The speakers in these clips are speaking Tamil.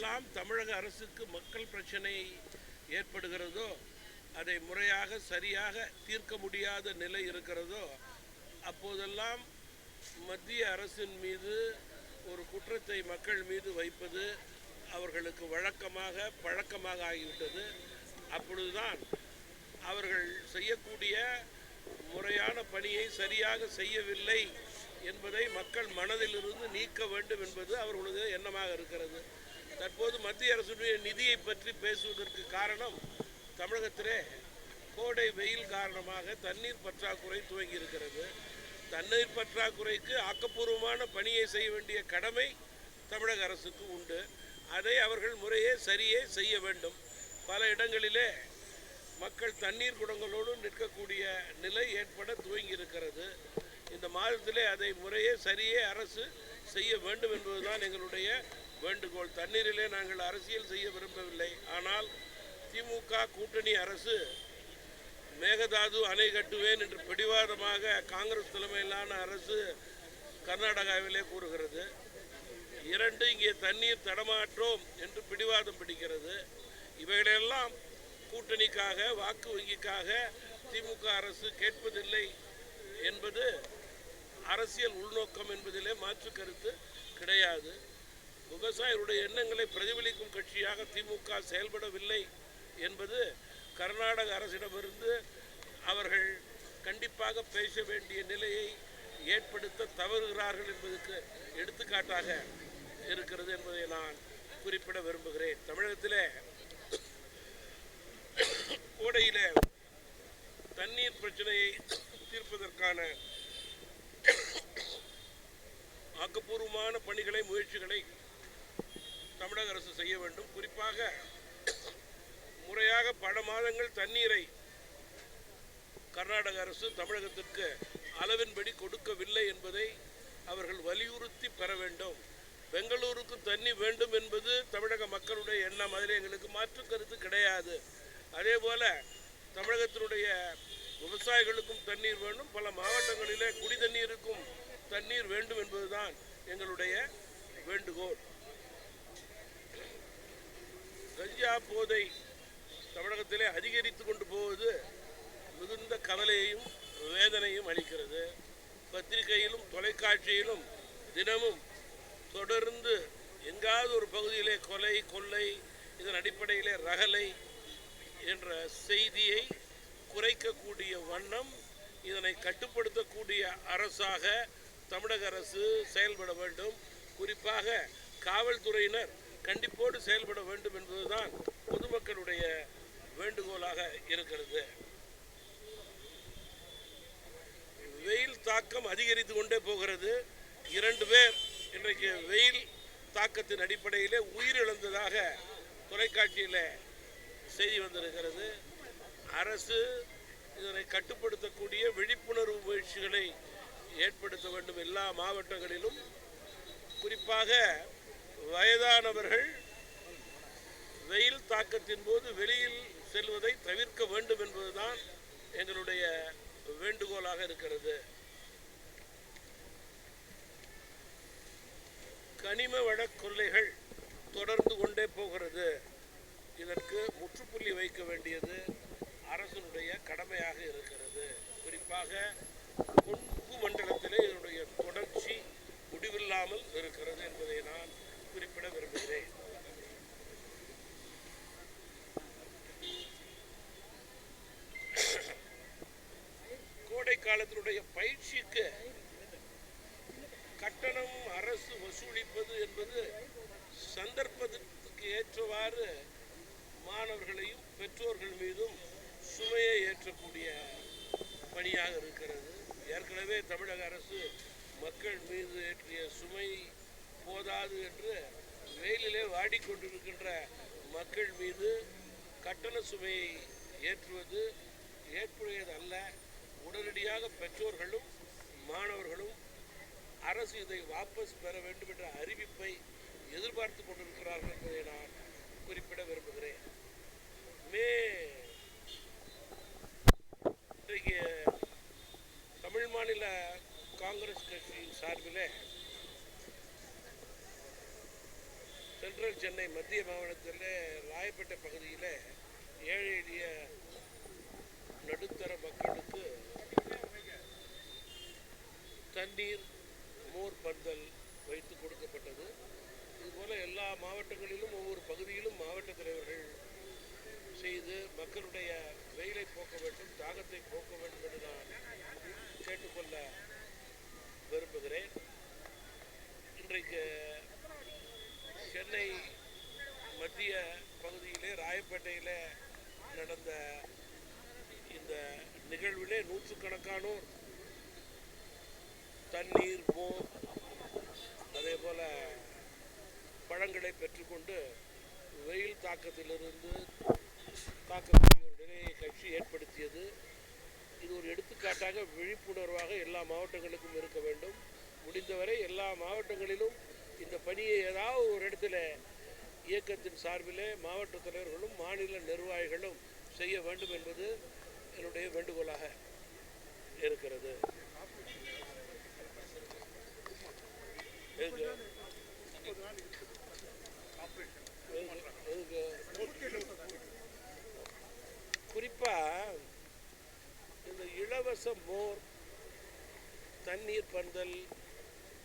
எங்கெல்லாம் தமிழக அரசுக்கு மக்கள் பிரச்சனை ஏற்படுகிறதோ அதை முறையாக சரியாக தீர்க்க முடியாத நிலை இருக்கிறதோ அப்போதெல்லாம் மத்திய அரசின் மீது ஒரு குற்றத்தை மக்கள் மீது வைப்பது அவர்களுக்கு வழக்கமாக பழக்கமாக ஆகிவிட்டது. அப்பொழுதுதான் அவர்கள் செய்யக்கூடிய முறையான பணியை சரியாக செய்யவில்லை என்பதை மக்கள் மனதிலிருந்து நீக்க வேண்டும் என்பது அவர்களது எண்ணமாக இருக்கிறது. தற்போது மத்திய அரசுடைய நிதியை பற்றி பேசுவதற்கு காரணம் தமிழகத்திலே கோடை வெயில் காரணமாக தண்ணீர் பற்றாக்குறை துவங்கி இருக்கிறது தண்ணீர் பற்றாக்குறைக்கு ஆக்கப்பூர்வமான பணியை செய்ய வேண்டிய கடமை தமிழக அரசுக்கு உண்டு. அதை அவர்கள் முறையே சரியே செய்ய வேண்டும். பல இடங்களிலே மக்கள் தண்ணீர் குடங்களோடு நிற்கக்கூடிய நிலை ஏற்பட துவங்கி இருக்கிறது இந்த மாதத்திலே அதை முறையே சரியே அரசு செய்ய வேண்டும் என்பதுதான் எங்களுடைய வேண்டுகோள். தண்ணீரிலே நாங்கள் அரசியல் செய்ய விரும்பவில்லை. ஆனால் திமுக கூட்டணி அரசு மேகதாது அணை கட்டுவேன் என்று பிடிவாதமாக காங்கிரஸ் தலைமையிலான அரசு கர்நாடகாவிலே கூறுகிறது. இரண்டு இங்கே தண்ணீர் தடமாற்றோம் என்று பிடிவாதம் பிடிக்கிறது. இவைகளெல்லாம் கூட்டணிக்காக வாக்கு வங்கிக்காக திமுக அரசு கேட்பதில்லை என்பது அரசியல் உள்நோக்கம் என்பதிலே மாற்று கருத்து கிடையாது. விவசாயிகளுடைய எண்ணங்களை பிரதிபலிக்கும் கட்சியாக திமுக செயல்படவில்லை என்பது கர்நாடக அரசிடமிருந்து அவர்கள் கண்டிப்பாக பேச வேண்டிய நிலையை ஏற்படுத்த தவறுகிறார்கள் என்பதற்கு எடுத்துக்காட்டாக இருக்கிறது என்பதை நான் குறிப்பிட விரும்புகிறேன். தமிழகத்தில் கோடையில் தண்ணீர் பிரச்சனையை தீர்ப்பதற்கான ஆக்கப்பூர்வமான பணிகளை முயற்சிகளை தமிழக அரசு செய்ய வேண்டும். குறிப்பாக முறையாக பல மாதங்கள் தண்ணீரை கர்நாடக அரசு தமிழகத்திற்கு அளவின்படி கொடுக்கவில்லை என்பதை அவர்கள் வலியுறுத்தி பெற வேண்டும். பெங்களூருக்கு தண்ணி வேண்டும் என்பது தமிழக மக்களுடைய எண்ணம். அதில் எங்களுக்கு மாற்று கருத்து கிடையாது. அதே போல தமிழகத்தினுடைய விவசாயிகளுக்கும் தண்ணீர் வேண்டும். பல மாவட்டங்களிலே குடி தண்ணீருக்கும் தண்ணீர் வேண்டும் என்பதுதான் எங்களுடைய வேண்டுகோள். கஞ்சா போதை தமிழகத்திலே அதிகரித்து கொண்டு போவது மிகுந்த கவலையையும் வேதனையும் அளிக்கிறது. பத்திரிகையிலும் தொலைக்காட்சியிலும் தினமும் தொடர்ந்து எங்காவது ஒரு பகுதியிலே கொலை கொள்ளை இதன் அடிப்படையிலே ரகலை என்ற செய்தியை குறைக்கக்கூடிய வண்ணம் இதனை கட்டுப்படுத்தக்கூடிய அரசாக தமிழக அரசு செயல்பட வேண்டும். குறிப்பாக காவல்துறையினர் கண்டிப்போடு செயல்பட வேண்டும் என்பதுதான் பொதுமக்களுடைய வேண்டுகோளாக இருக்கிறது. வெயில் தாக்கம் அதிகரித்து கொண்டே போகிறது. இரண்டு பேர் இன்றைக்கு வெயில் தாக்கத்தின் அடிப்படையிலே உயிரிழந்ததாக தொலைக்காட்சியில் செய்தி வந்திருக்கிறது. அரசு இதனை கட்டுப்படுத்தக்கூடிய விழிப்புணர்வு முயற்சிகளை ஏற்படுத்த வேண்டும். எல்லா மாவட்டங்களிலும் குறிப்பாக வயதானவர்கள் வெயில் தாக்கத்தின் போது வெளியில் செல்வதை தவிர்க்க வேண்டும் என்பதுதான் எங்களுடைய வேண்டுகோளாக இருக்கிறது. கனிம வள கொள்ளைகள் தொடர்ந்து கொண்டே போகிறது. இதற்கு முற்றுப்புள்ளி வைக்க வேண்டியது அரசனுடைய கடமையாக இருக்கிறது. குறிப்பாக கொங்கு மண்டலத்திலே இதனுடைய தொடர்ச்சி முடிவில்லாமல் இருக்கிறது என்பதை நான் குறிப்பிட விரும்புகிறேன். கோடை காலத்தினுடைய பயிற்சிக்கு கட்டணம் அரசு வசூலிப்பது என்பது சந்தர்ப்பத்திற்கு ஏற்றவாறு மாணவர்களையும் பெற்றோர்கள் மீதும் சுமையை ஏற்றக்கூடிய பணியாக இருக்கிறது. ஏற்கனவே தமிழக அரசு மக்கள் மீது ஏற்றிய கூடாது என்று வெயிலிலே வாடிக்கொண்டிருக்கின்ற மக்கள் மீது கட்டண சுமையை ஏற்றுவது ஏற்புடையது அல்ல உடனடியாக பெற்றோர்களும் மாணவர்களும் அரசு இதை வாபஸ் பெற வேண்டும் என்ற அறிவிப்பை எதிர்பார்த்து கொண்டிருக்கிறார்கள் என்பதை நான் குறிப்பிட விரும்புகிறேன். மே இன்றைக்கு தமிழ் மாநில காங்கிரஸ் கட்சியின் சார்பில் சென்ட்ரல் சென்னை மத்திய மாவட்டத்தில் ராயப்பேட்டை பகுதியில் ஏழை எளிய நடுத்தர மக்களுக்கு தண்ணீர் மோர் பந்தல் வைத்து கொடுக்கப்பட்டது. இதுபோல் எல்லா மாவட்டங்களிலும் ஒவ்வொரு பகுதியிலும் மாவட்ட தலைவர்கள் செய்து மக்களுடைய வெயிலை போக்க வேண்டும் தாகத்தை போக்க வேண்டும் என்று நான் கேட்டுக்கொள்ள விரும்புகிறேன். இன்றைக்கு சென்னை மத்திய பகுதியிலே ராயப்பேட்டையில் நடந்த இந்த நிகழ்விலே நூற்றுக்கணக்கானோர் தண்ணீர் போ அதே போல் பழங்களை பெற்றுக்கொண்டு வெயில் தாக்கத்திலிருந்து தாக்கக்கூடிய ஒரு நிலையை கட்சி ஏற்படுத்தியது. இது ஒரு எடுத்துக்காட்டாக விழிப்புணர்வாக எல்லா மாவட்டங்களுக்கும் இருக்க வேண்டும். முடிந்தவரை எல்லா மாவட்டங்களிலும் இந்த பணியை ஏதாவது ஒரு இடத்துல இயக்கத்தின் சார்பிலே மாவட்ட தலைவர்களும் மாநில நிர்வாகிகளும் செய்ய வேண்டும் என்பது என்னுடைய வேண்டுகோளாக இருக்கிறது. குறிப்பாக குறிப்பா இந்த இலவச மோர் தண்ணீர் பந்தல்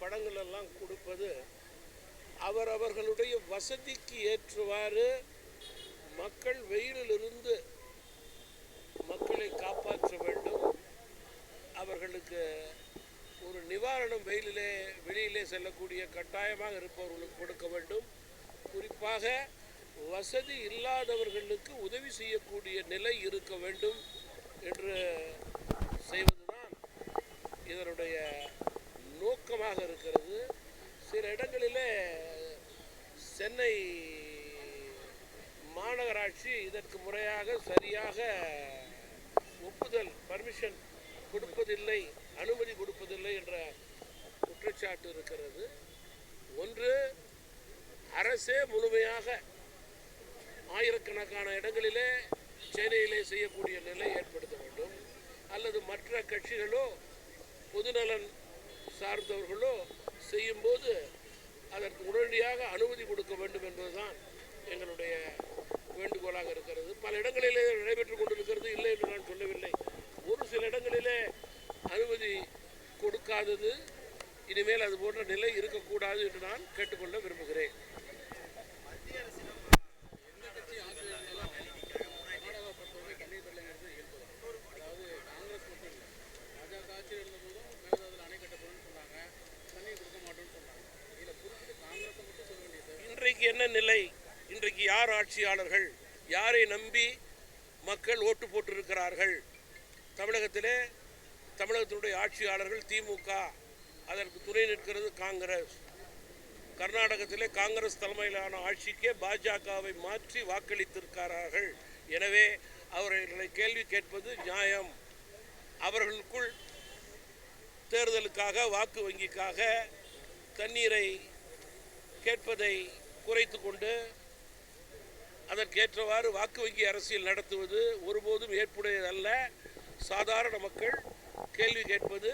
படங்களெல்லாம் எல்லாம் கொடுப்பது அவரவர்களுடைய வசதிக்கு ஏற்றவாறு மக்கள் வெயிலிலிருந்து மக்களை காப்பாற்ற வேண்டும். அவர்களுக்கு ஒரு நிவாரணம் வெயிலிலே வெளியிலே செல்லக்கூடிய கட்டாயமாக இருப்பவர்களுக்கு கொடுக்க வேண்டும். குறிப்பாக வசதி இல்லாதவர்களுக்கு உதவி செய்யக்கூடிய நிலை இருக்க வேண்டும் என்று செய்வதுதான் இதனுடைய நோக்கமாக இருக்கிறது. சில இடங்களிலே சென்னை மாநகராட்சி இதற்கு முறையாக சரியாக ஒப்புதல் பர்மிஷன் கொடுப்பதில்லை அனுமதி கொடுப்பதில்லை என்ற குற்றச்சாட்டு இருக்கிறது. ஒன்று அரசே முழுமையாக ஆயிரக்கணக்கான இடங்களிலே சென்னையிலே செய்யக்கூடிய நிலை ஏற்படுத்த வேண்டும். அல்லது மற்ற கட்சிகளோ பொதுநலன் சார்ந்தவர்களோ செய்யும்போது அதற்கு உடனடியாக அனுமதி கொடுக்க வேண்டும் என்பதுதான் எங்களுடைய வேண்டுகோளாக இருக்கிறது. பல இடங்களிலே நடைபெற்றுக் கொண்டிருக்கிறது. இல்லை என்று நான் சொல்லவில்லை. ஒரு சில இடங்களிலே அனுமதி கொடுக்காதது இனிமேல் அது போன்ற நிலை இருக்கக்கூடாது என்று நான் கேட்டுக்கொள்ள விரும்புகிறேன் எந்த கட்சி ஆட்சி இருந்தாலும் கர்நாடகா பொறுத்தவரை தண்ணீர் தரலைங்கிறது இயல்பு அதாவது காங்கிரஸ் மட்டும் இல்லை பாஜக ஆட்சியில் இருந்தபோதும் மேகதாதுல அணை கட்டப்படும்னு சொன்னாங்க தண்ணீர் கொடுக்க மாட்டோம்னு சொன்னாங்க இதில் குறிப்பிட்டு காங்கிரஸை மட்டும் சொல்ல வேண்டியது இன்றைக்கு என்ன நிலை? இன்றைக்கு யார் ஆட்சியாளர்கள்? யாரை நம்பி மக்கள் ஓட்டு போட்டிருக்கிறார்கள்? தமிழகத்திலே தமிழகத்தினுடைய ஆட்சியாளர்கள் திமுக அதற்கு துணை நிற்கிறது காங்கிரஸ். கர்நாடகத்திலே காங்கிரஸ் தலைமையிலான ஆட்சிக்கே பாஜகவை மாற்றி வாக்களித்திருக்கிறார்கள். எனவே அவர்களை கேள்வி கேட்பது நியாயம். அவர்களுக்குள் தேர்தலுக்காக வாக்கு வங்கிக்காக தண்ணீரை கேட்பதை குறைத்து கொண்டு அதற்கேற்றவாறு வாக்கு வங்கி அரசியல் நடத்துவது ஒருபோதும் ஏற்புடையதல்ல. சாதாரண மக்கள் கேள்வி கேட்பது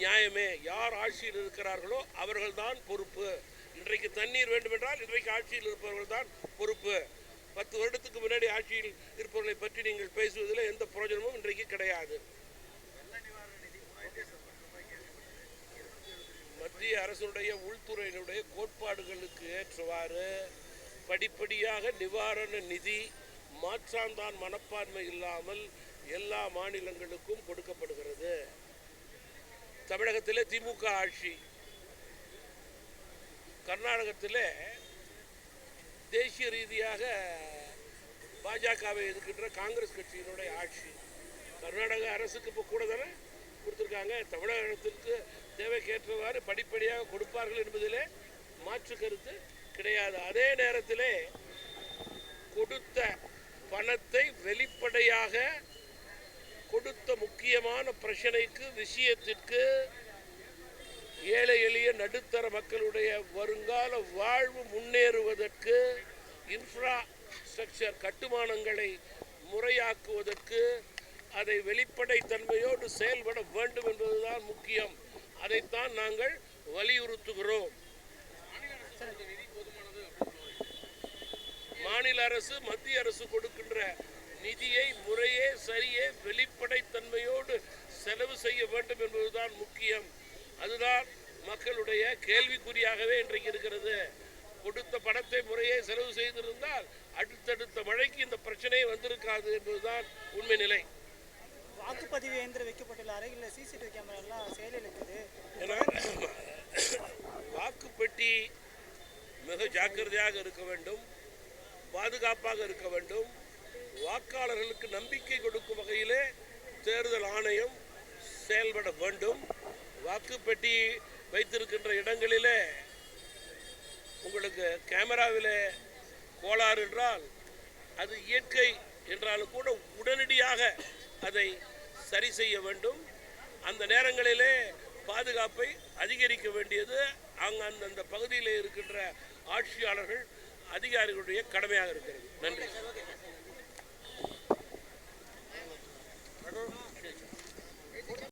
நியாயமே. யார் ஆட்சியில் இருக்கிறார்களோ அவர்கள்தான் பொறுப்பு. இன்றைக்கு தண்ணீர் வேண்டுமென்றால் இன்றைக்கு ஆட்சியில் இருப்பவர்கள் தான் பொறுப்பு. பத்து வருடத்துக்கு முன்னாடி ஆட்சியில் இருப்பவர்களை பற்றி நீங்கள் பேசுவதில் எந்த பிரயோஜனமும் இன்றைக்கு கிடையாது. மத்திய அரசுடைய உள்துறையினுடைய கோட்பாடுகளுக்கு ஏற்றவாறு படிப்படியாக நிவாரண நிதி மாற்றாந்தான் மனப்பான்மை இல்லாமல் எல்லா மாநிலங்களுக்கும் கொடுக்கப்படுகிறது. தமிழகத்திலே திமுக ஆட்சி கர்நாடகத்திலே தேசிய ரீதியாக பாஜகவை எதிர்க்கின்ற காங்கிரஸ் கட்சியினுடைய ஆட்சி. கர்நாடக அரசுக்கு இப்போ கூட தானே கொடுத்துருக்காங்க. தமிழகத்திற்கு தேவைக்கேற்றவாறு படிப்படியாக கொடுப்பார்கள் என்பதிலே மாற்று கருத்து கிடையாது. அதே நேரத்திலே கொடுத்த பணத்தை வெளிப்படையாக கொடுத்த முக்கியமான பிரச்சனைக்கு விஷயத்திற்கு ஏழை எளிய நடுத்தர மக்களுடைய வருங்கால வாழ்வு முன்னேறுவதற்கு இன்ஃப்ராஸ்ட்ரக்சர் கட்டுமானங்களை முறையாக்குவதற்கு அதை வெளிப்படைத்தன்மையோடு செயல்பட வேண்டும் என்பதுதான் முக்கியம். அதைத்தான் நாங்கள் வலியுறுத்துகிறோம். மாநில அரசு மத்திய அரசு கொடுக்கின்ற நிதியை முறையே சரியே வெளிப்படைத்தன்மையோடு செலவு செய்ய வேண்டும் என்பதுதான் முக்கியம். அதுதான் மக்களுடைய கேள்விக்குறியாகவே இன்றைக்கு இருக்கிறது. கொடுத்த பணத்தை முறையே செலவு செய்திருந்தால் அடுத்தடுத்த மழைக்கு இந்த பிரச்சனை வந்திருக்காது என்பதுதான் உண்மை நிலை. வாக்குப்பதிவு இயந்திரம் வைக்கப்பட்டுள்ள அறையில் சிசிடிவி கேமரா மிக ஜாக்கிரதையாக இருக்க வேண்டும் பாதுகாப்பாக இருக்க வேண்டும். வாக்காளர்களுக்கு நம்பிக்கை கொடுக்கும் வகையிலே தேர்தல் ஆணையம் செயல்பட வேண்டும். வாக்குப்பெட்டி வைத்திருக்கின்ற இடங்களிலே உங்களுக்கு கேமராவிலே கோளாறு என்றால் அது இயற்கை என்றாலும் கூட உடனடியாக அதை சரி செய்ய வேண்டும். அந்த நேரங்களிலே பாதுகாப்பை அதிகரிக்க வேண்டியது அங்கே அந்தந்த பகுதியில் இருக்கின்ற ஆட்சியாளர்கள் அதிகாரிகளுடைய கடமையாக இருக்கிறது. நன்றி.